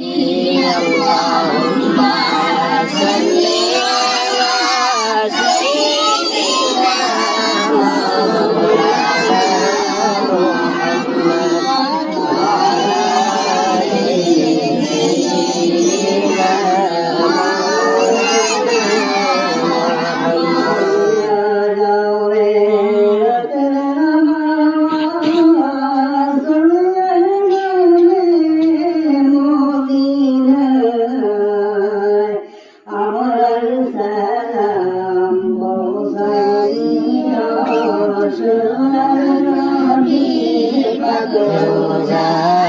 Inna Allah Jai Jai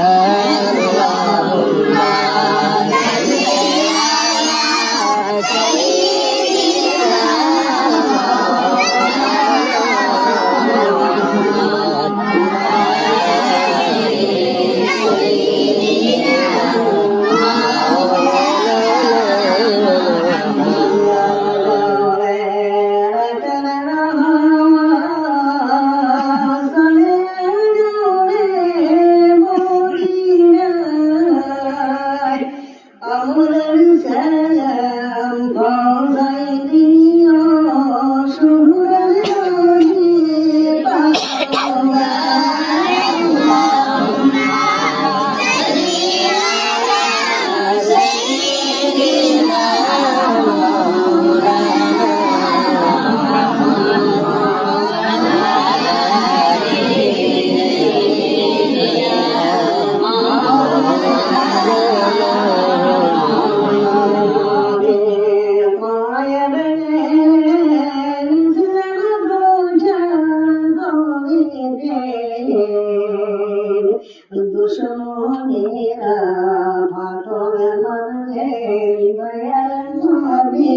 দুশ্মনীরা ফাটলে মরলে দয়াল নবী